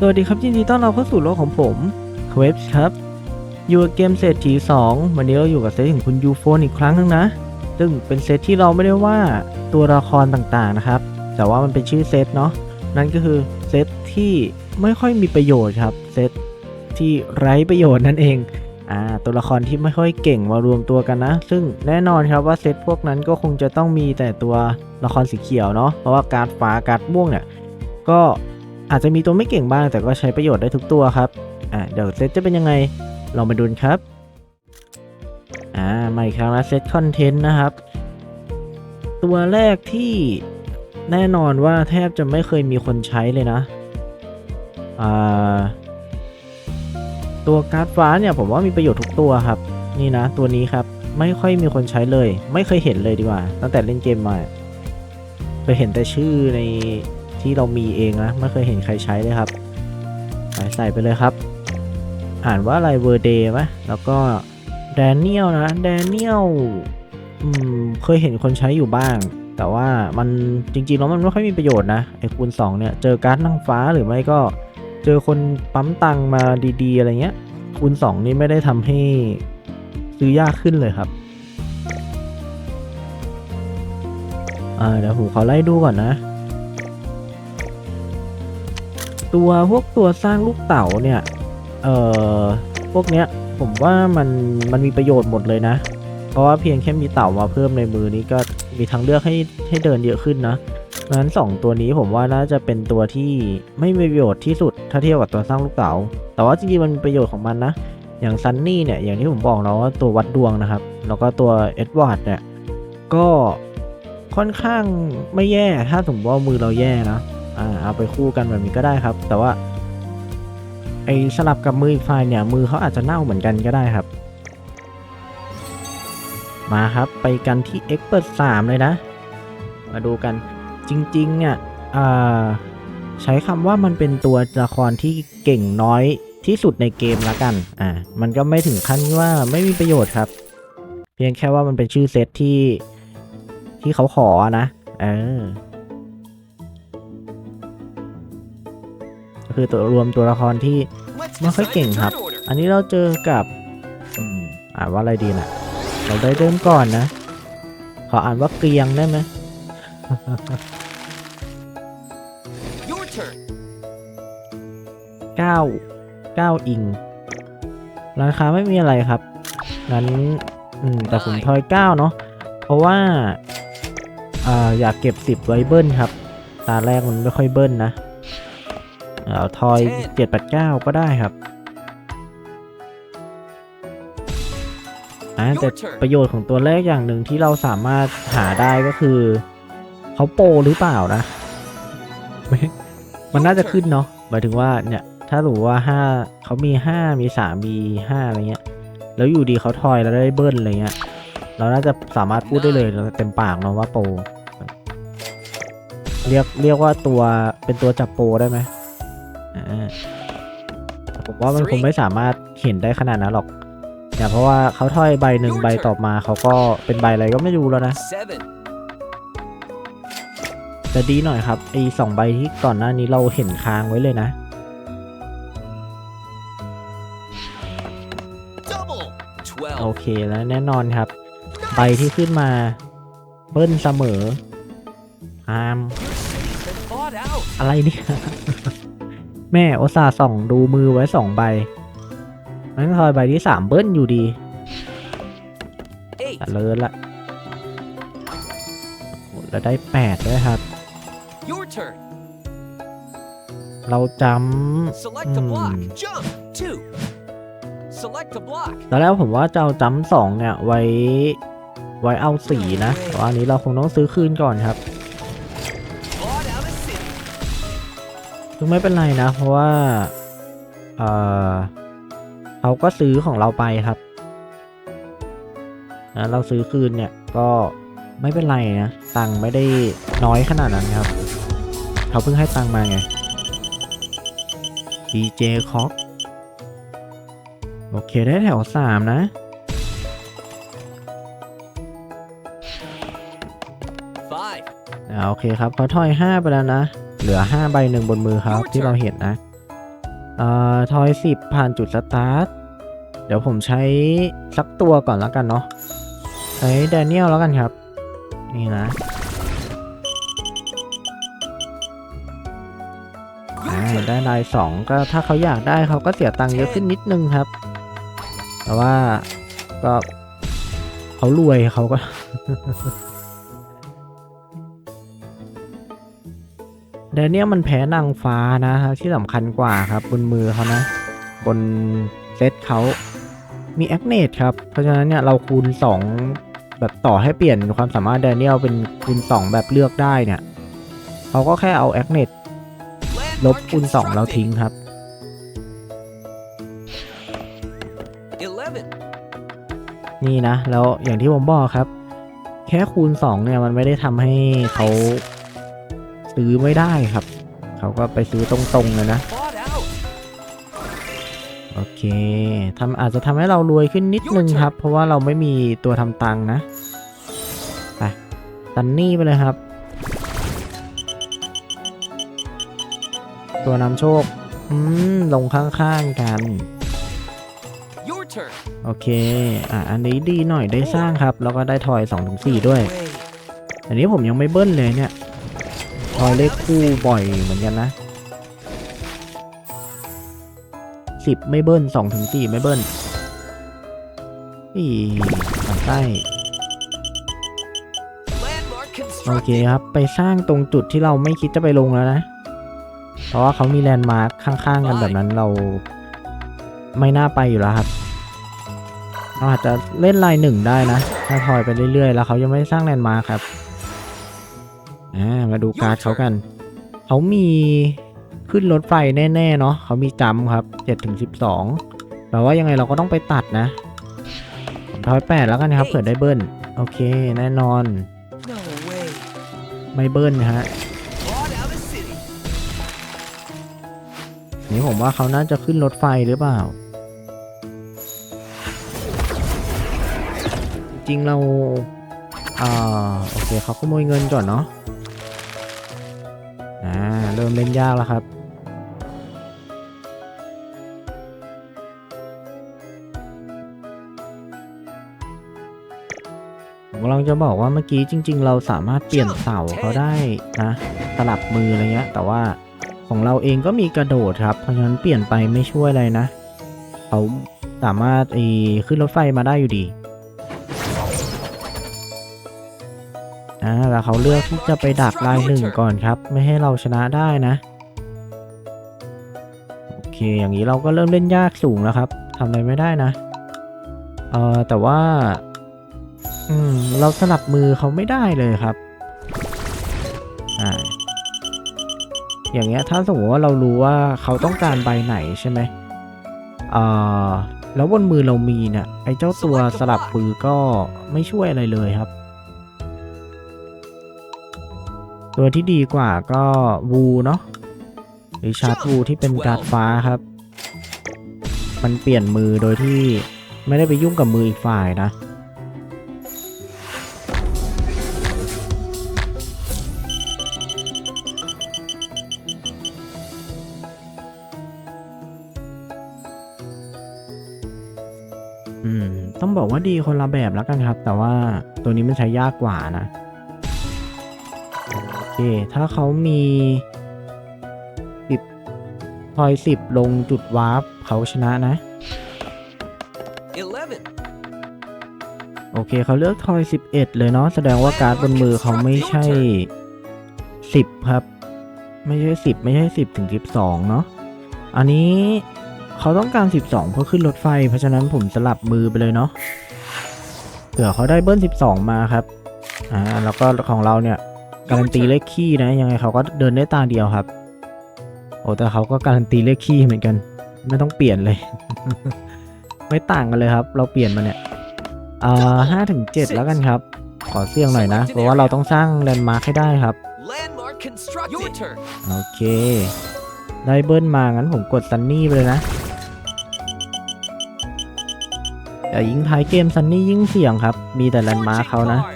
สวัสดีครับยินดีต้อนรับเข้าสู่โลกของผมเวฟครับ อยู่กับเกมเศรษฐี2 วันนี้เราอยู่กับเซตของคุณยูโฟนอีกครั้งหนึงนะ ซึ่งเป็นเซตที่เราไม่ได้ว่าตัวละครต่างๆนะครับ แต่ว่ามันเป็นชื่อเซตเนาะ นั่นก็คือเซตที่ไม่ค่อยมีประโยชน์ครับ เซตที่ไร้ประโยชน์นั่นเอง อ่า ตัวละครที่ไม่ค่อยเก่งมารวมตัวกันนะ ซึ่งแน่นอนครับว่าเซตพวกนั้นก็คงจะต้องมีแต่ตัวละครสีเขียวเนาะ เพราะว่าการฟ้าการม่วงเนี่ย ก็ อาจจะมีตัวไม่เก่งบ้างแต่ก็ใช้ประโยชน์ได้ทุกตัวครับ อ่าเดี๋ยวเซตจะเป็นยังไงเรามาดูนครับ อ่ามาอีกครั้งละเซตคอนเทนต์นะครับ ตัวแรกที่แน่นอนว่าแทบจะไม่เคยมีคนใช้เลยนะ อ่า ตัวการ์ดฟ้าเนี่ยผมว่ามีประโยชน์ทุกตัวครับ นี่นะ ตัวนี้ครับไม่ค่อยมีคนใช้เลย ไม่เคยเห็นเลยดีกว่า ตั้งแต่เล่นเกมมาเคยเห็นแต่ชื่อใน ที่เรามีเองนะไม่เคยเห็นใครใช้เลยครับใส่ใส่ไปเลยครับ อ่านว่าอะไรเวอร์เดย์ไหมแล้วก็แดเนียลนะแดเนียลเคยเห็นคนใช้อยู่บ้าง แต่ว่ามันจริงๆแล้วมันไม่ค่อยมีประโยชน์นะไอ้คูณ2เนี่ยเจอการ์ดนางฟ้าหรือไม่ก็เจอคนปั๊มตังมาดีๆ อะไรเงี้ยคูณ2นี่ไม่ได้ทำให้ซื้อยากขึ้นเลยครับอ่าเดี๋ยวผมขอไล่ดูก่อนนะ ตัวพวกตัวสร้างลูกเต๋าเนี่ยเอ่อพวกเนี้ยผมว่ามันมันมีประโยชน์หมดเลยนะ เพราะว่าเพียงแค่มีเต่ามาเพิ่มในมือนี้ก็มีทางเลือกให้ให้เดินเยอะขึ้นนะเพราะฉะนั้นสองตัวนี้ผมว่าน่าจะเป็นตัวที่ไม่มีประโยชน์ที่สุดถ้าเทียบกับตัวสร้างลูกเต๋าแต่ว่าจริงๆมันมีประโยชน์ของมันนะ อย่างซันนี่เนี่ยอย่างที่ผมบอกเนาะว่าตัววัดดวงนะครับ แล้วก็ตัวเอ็ดวาร์ดเนี่ยก็ค่อนข้างไม่แย่ถ้าสมมติว่ามือเราแย่นะ อ่าเอาไปคู่กันแบบนี้ก็ได้ครับ แต่ว่าไอสลับกับมืออีกฝ่ายเนี่ยมือเขาอาจจะเน่าเหมือนกันก็ได้ครับ มาครับไปกันที่ Expert 3 เลยนะ มาดูกันจริงๆเนี่ยใช้คำว่ามันเป็นตัวละครที่เก่งน้อยที่สุดในเกมละกัน อ่า มันก็ไม่ถึงขั้นว่าไม่มีประโยชน์ครับ เพียงแค่ว่ามันเป็นชื่อเซตที่ที่เขาขอนะ เออ คือตัวรวมตัวละครที่ไม่ค่อยเก่งครับ อันนี้เราเจอกับอืมอ่านว่าอะไรดีน่ะ เราได้เริ่มก่อนนะ ขออ่านว่าเกรียงได้ไหม Your turn. เก้าเก้าอิงร้านค้าไม่มีอะไรครับงั้นอืมแต่ผมทอยเก้าเนาะเพราะว่าอ่าอยากเก็บสิบไว้เบิ้ลครับ ตาแรกมันไม่ค่อยเบิ้ลนะ เอาทอยเจ็ดแปดเก้าก็ได้ครับอ่าแต่ประโยชน์ของตัวแรกอย่างหนึ่งที่เราสามารถหาได้ก็คือเขาโปรหรือเปล่านะไม่มันน่าจะขึ้นเนาะหมายถึงว่าเนี่ย ถ้ารู้ว่าห้าเขามีห้ามีสามมีห้าอะไรเงี้ย แล้วอยู่ดีเขาทอยแล้วได้เบิ้ลอะไรเงี้ย เราน่าจะสามารถพูดได้เลยเต็มปากเนาะว่าโปรเรียกเรียกว่าตัวเป็นตัวจับโปรได้ไหมอ่า ผมว่ามันคงไม่สามารถเห็นได้ขนาดนั้นหรอกเนี่ยเพราะว่าเขาทอยใบหนึ่งใบต่อมาเขาก็เป็นใบอะไรก็ไม่รู้แล้วนะ Seven. แต่ดีหน่อยครับไอ้สองใบที่ก่อนหน้านี้เราเห็นค้างไว้เลยนะ Double. โอ Twelve. เคแล้วแน่นอนครับ ใบที่ขึ้นมาเบิ้ลเสมออาม Been bought out. อะไรเนี่ย แม่โอตสาห์ส่องดูมือไว้สองใบนั้นทอยใบที่สามเบิ้ลอยู่ดี Eight. แต่เลิศละโอ้แล้วได้แปดด้วยครับ Your turn. เราจ Select a Hmm. block. Jump. Two. Select a block. ำตอนแรกผมว่าจะเอาจำสองเนี่ยไว้ ไว้เอาสีนะแต่ว่าอันนี้เราคงต้องซื้อคืนก่อนครับ ซึ่งไม่เป็นไรนะ เพราะว่าเออเขาก็ซื้อของเราไปครับนะเราซื้อคืนเนี่ยก็ไม่เป็นไรนะ ตังค์ไม่ได้น้อยขนาดนั้นครับ เขาเพิ่งให้ตังค์มาไง DJ คอกโอเคได้แถวสามนะ Five. อ่าโอเคครับเขาถอยห้าไปแล้วนะ เหลือห้าใบหนึ่งบนมือครับที่เราเห็นนะอ่าทอยสิบผ่านจุดสตาร์ท เดี๋ยวผมใช้สักตัวก่อนแล้วกันเนาะใช้แดเนียลแล้วกันครับ นี่นะอ่าได้ลายสองก็ถ้าเขาอยากได้เขาก็เสียตังค์เยอะขึ้นนิดนึงครับ แต่ว่าก็เขารวยเขาก็ แดเนียลมันแพ้นางฟ้านะที่สำคัญกว่าครับบนมือเขานะ บนเซตเขามีแอคเนตครับ เพราะฉะนั้นเนี่ยเราคูณ 2 แบบต่อให้เปลี่ยนความสามารถแดเนียลเป็นคูณ 2 แบบเลือกได้เนี่ยเขาก็แค่เอาแอคเนตลบคูณ2แล้วทิ้งครับนี่นะ แล้วอย่างที่ผมบอกครับ แค่คูณ 2 เนี่ย มันไม่ได้ทำให้เขา ซื้อไม่ได้ครับ เขาก็ไปซื้อตรงๆเลยนะโอเคทำอาจจะทำให้เรารวยขึ้นนิดนึงครับ เพราะว่าเราไม่มีตัวทำตังค์นะไปตันนี่ไปเลยครับ ตัวนำโชค อืม ลงข้างๆกันโอเค อะ อันนี้ดีหน่อยได้สร้างครับ แล้วก็ได้ทอย2-4ด้วย อันนี้ผมยังไม่เบิ้ลเลยเนี่ย ทอยเลขคู่บ่อยเหมือนกันนะสิบไม่เบิ้ลสองถึงสี่ไม่เบิ้ลสี่ฝันใต้โอเคครับ ไปสร้างตรงจุดที่เราไม่คิดจะไปลงแล้วนะ เพราะว่าเขามีแลนด์มาร์คข้างๆกันแบบนั้นเราไม่น่าไปอยู่แล้วครับ เราอาจจะเล่นลายหนึ่งได้นะ ถ้าทอยไปเรื่อยๆ แล้วเขายังไม่ได้สร้างแลนด์มาร์คครับ อ่ามาดูการ์ดเขากัน เขามีขึ้นรถไฟแน่ๆเนาะเขามีจำครับ7ถึง12แปลว่ายังไงเราก็ต้องไปตัดนะผมทอยแปดแล้วกันครับเผื่อได้เบิ้ลโอเคแน่นอน No way. ไม่เบิ้ลฮะ Bought out a city. นี่ผมว่าเขาน่าจะขึ้นรถไฟหรือเปล่า จริงๆเราอ่าโอเคเขาขโมยเงินก่อนเนาะอ่า เริ่มเล่นยากแล้วครับ ผมกำลังจะบอกว่าเมื่อกี้จริง ๆ เราสามารถเปลี่ยนเสาเขาได้นะสลับมืออะไรเงี้ย แต่ว่าของเราเองก็มีกระโดดครับ เพราะฉะนั้นเปลี่ยนไปไม่ช่วยอะไรนะ เขาสามารถไอ้ขึ้นรถไฟมาได้อยู่ดี แล้วเขาเลือกที่จะไปดักลายหนึ่งก่อนครับ ไม่ให้เราชนะได้นะ โอเค อย่างนี้เราก็เริ่มเล่นยากสูงแล้วครับทำอะไรไม่ได้นะ เออแต่ว่า อืม เราสลับมือเขาไม่ได้เลยครับ อ่า อย่างเงี้ย ถ้าสมมติว่าเรารู้ว่าเขาต้องการใบไหนใช่ไหมเอ่อแล้วบนมือเรามีเนี่ยไอ้เจ้าตัวสลับมือก็ไม่ช่วยอะไรเลยครับ ตัวที่ดีกว่าก็วูเนาะหรือชาร์จวูที่เป็นการ์ดฟ้าครับ มันเปลี่ยนมือโดยที่ไม่ได้ไปยุ่งกับมืออีกฝ่ายนะอืมต้องบอกว่าดีคนละแบบแล้วกันครับ แต่ว่าตัวนี้มันใช้ยากกว่านะ เค ถ้าเขามีสิบพอยสิบลงจุดวาร์ปเขาชนะนะ 11. โอเคเขาเลือกทอยสิบเอ็ดเลยเนาะแสดงว่าการ์ดบนมือเขาไม่ใช่สิบครับ ไม่ใช่สิบไม่ใช่สิบถึงสิบสองเนาะอันนี้เขาต้องการสิบสองเพื่อขึ้นรถไฟ เพราะฉะนั้นผมสลับมือไปเลยเนาะเผื่อเขาได้เบิ้ลสิบสองมาครับอ่าแล้วก็ของเราเนี่ย การันตีเลขขี้นะ ยังไงเขาก็เดินได้ตาเดียวครับ โอ้แต่เขาก็การันตีเลขขี้เหมือนกัน ไม่ต้องเปลี่ยนเลย ไม่ต่างกันเลยครับ เราเปลี่ยนมาเนี่ยอ่าห้าถึงเจ็ดแล้วกันครับ ขอเสี่ยงหน่อยนะ เพราะว่าเราต้องสร้างแลนด์มาร์คให้ได้ครับ Landmark constructed. Your turn. โอเค ได้เบิ้ลมางั้นผมกดซันนี่ไปเลยนะแต่ยิ่งท้ายเกมซันนี่ยิ่งเสี่ยงครับ มีแต่แลนด์มาร์ค Fortune เขานะ card. อ่า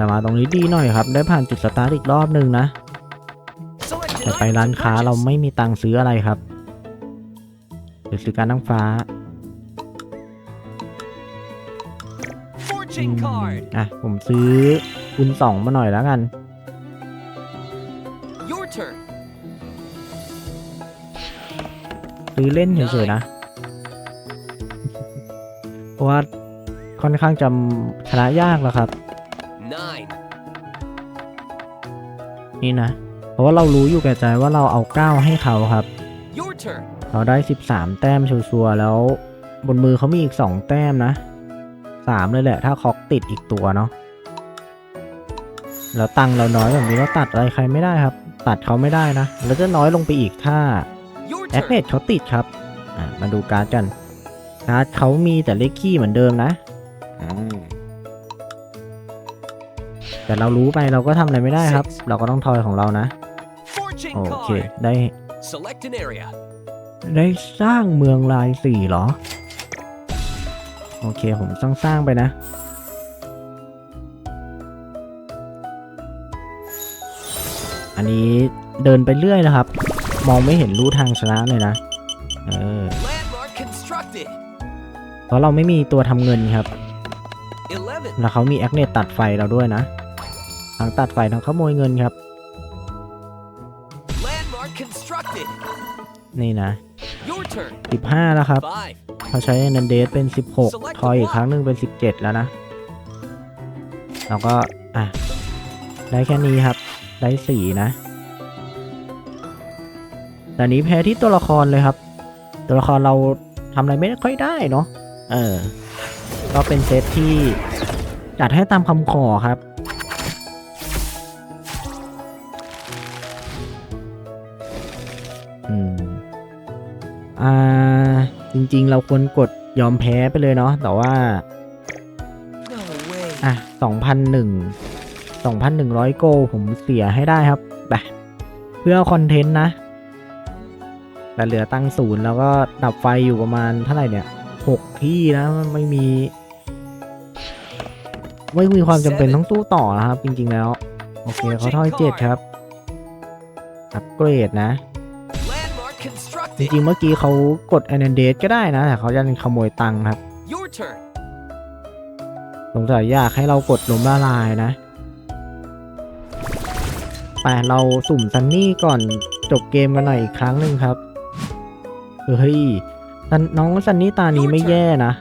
แต่มาตรงนี้ดีหน่อยครับ ได้ผ่านจุดสตาร์ทอีกรอบหนึ่งนะ Select แต่แต่ไปร้านค้าเราไม่มีตังค์ซื้ออะไรครับหรือซื้อการนั่งฟ้าอื Fortune ม card. อะ ผมซื้อคูณสองมาหน่อยแล้วกัน Your turn. ซื้อเล่นเฉยๆนะ เพราะว่าค่อนข้างจะชนะยากแล้วครับ นี่นะ เพราะว่าเรารู้อยู่แก่ใจว่าเราเอาเก้าให้เขาครับ Your turn. เราได้ 13 แต้มชัวร์ๆแล้ว บนมือเขามีอีก 2 แต้มนะ 3 เลยแหละ ถ้าคอกติดอีกตัวเนาะแล้วตังค์เราน้อยแบบนี้เราตัดอะไรใครไม่ได้ครับ ตัดเขาไม่ได้นะแล้วจะน้อยลงไปอีกถ้า Your แอคเน turn. ตเขาติดครับอ่ามาดูการ์ดกันการ์ดเขามีแต่เลขคี่เหมือนเดิมนะ แต่เรารู้ไปเราก็ทำอะไรไม่ได้ครับ เราก็ต้องทอยของเรานะ Fortune โอเค card. ได้ Select an area. ได้สร้างเมืองลายสี่เหรอ โอเคผมต้องสร้างไปนะ อันนี้เดินไปเรื่อยนะครับ มองไม่เห็นรูทางชนะเลยนะเออ Landmark constructed. เพราะเราไม่มีตัวทำเงินครับ Eleven. แล้วเขามีแอคเนตตัดไฟเราด้วยนะ ทั้งตัดไฟทั้งขโมยเงินครับ Landmark constructed. นี่นะ Your turn. 15 แล้วครับ Five. เขาใช้นันเดสเป็น 16 ทอยอีกครั้งหนึ่งเป็น 17 แล้วนะ แล้วก็ อะ ได้แค่นี้ครับ ได้สี่นะแต่นี้แพ้ที่ตัวละครเลยครับ ตัวละครเราทำอะไรไม่ค่อยได้เนาะเออ ก็เป็นเซตที่จัดให้ตามคำขอครับ อ่า จริงๆ เราควรกดยอมแพ้ไปเลยเนาะ แต่ว่า No way. อะสองพันหนึ่งสองพันหนึ่งร้อยโกลผมเสียให้ได้ครับไปเพื่อคอนเทนต์นะ แต่เหลือตั้งศูนย์แล้วก็ดับไฟอยู่ประมาณเท่าไหร่เนี่ยหกที่นะมันไม่มี ไม่มีความจำเป็นต้องตู้ต่อนะครับ จริงๆแล้ว โอเคเขาทอยเจ็ดครับ อัปเกรดนะ Landmark จ constructed. ริงๆเมื่อกี้เขากด a n นเด e ก็ได้นะแต่เขาจะขโมยตังค์ครับ Your turn. สงสัยอยากให้เรากดล้มละลายนะไปเราสุ่มซันนี่ก่อนจบเกมกันหน่อยอีกครั้งหนึ่งครับ เฮ้ยซันน้องซันนี่ตานี้ไม่แย่นะ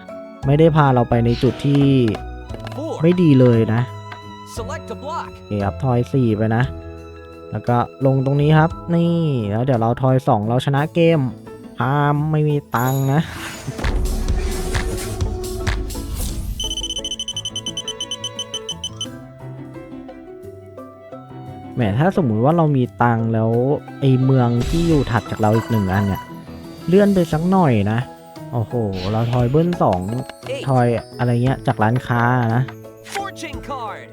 ไม่ได้พาเราไปในจุดที่ Four. ไม่ดีเลยนะ Select a block. โอเคครับทอยสี่ไปนะ แล้วก็ลงตรงนี้ครับ นี่แล้วเดี๋ยวเราทอยสองเราชนะเกมพามไม่มีตังค์นะ แหมถ้าสมมุติว่าเรามีตังค์แล้วไอเมืองที่อยู่ถัดจากเราอีกหนึ่งอันเนี่ย เลื่อนไปสักหน่อยนะ โอ้โห เราทอยเบิ้ลสอง Eight. ทอยอะไรเงี้ยจากร้านค้านะ Fortune card.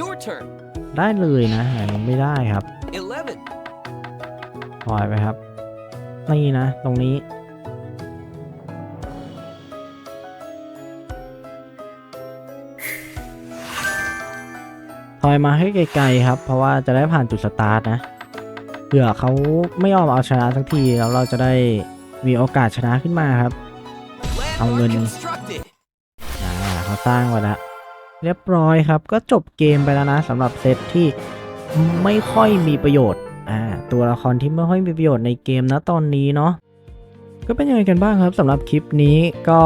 Your turn. ได้เลยนะแต่มันไม่ได้ครับ Eleven. ถอยไปครับ นี่นะ ตรงนี้ถอยมาให้ไกลๆครับ เพราะว่าจะได้ผ่านจุดสตาร์ทนะเผื่อเขาไม่ยอมเอาชนะสักทีแล้วเราจะได้มีโอกาสชนะขึ้นมาครับ Landmark ngân. constructed. อ่าเขาสร้างไว้แล้ว เรียบร้อยครับ ก็จบเกมไปแล้วนะสำหรับเซตที่ไม่ค่อยมีประโยชน์อ่าตัวละครที่ไม่ค่อยมีประโยชน์ในเกมนะตอนนี้เนาะก็เป็นยังไงกันบ้างครับสำหรับคลิปนี้ก็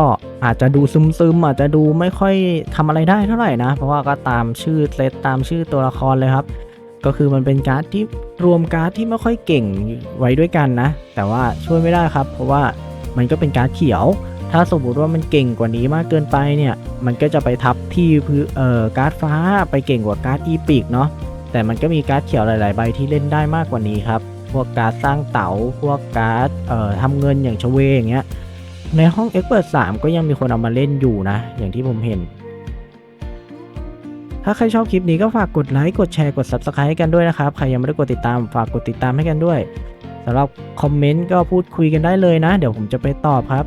อาจจะดูซึมๆอาจจะดูไม่ค่อยทำอะไรได้เท่าไหร่นะ เพราะว่าก็ตามชื่อเซตตามชื่อตัวละครเลยครับ ก็คือมันเป็นการ์ดที่รวมการ์ดที่ไม่ค่อยเก่งไว้ด้วยกันนะ แต่ว่าช่วยไม่ได้ครับ เพราะว่ามันก็เป็นการ์ดเขียว ถ้าสมมุติว่ามันเก่งกว่านี้มากเกินไปเนี่ย มันก็จะไปทับที่พื้นเอ่อการ์ดฟ้าไปเก่งกว่าการ์ดอีพิกเนาะ แต่มันก็มีการ์ดเขียวหลาย ๆ ใบที่เล่นได้มากกว่านี้ครับ พวกการ์ดสร้างเต๋า พวกการ์ดเอ่อทำเงินอย่างชเวอย่างเงี้ย ในห้อง Expert 3ก็ยังมีคนเอามาเล่นอยู่นะ อย่างที่ผมเห็น ถ้าใครชอบคลิปนี้ก็ฝากกดไลค์ กดแชร์ กด Subscribe ให้กันด้วยนะครับ ใครยังไม่ได้กดติดตาม ฝากกดติดตามให้กันด้วยสำหรับคอมเมนต์ก็พูดคุยกันได้เลยนะ เดี๋ยวผมจะไปตอบครับ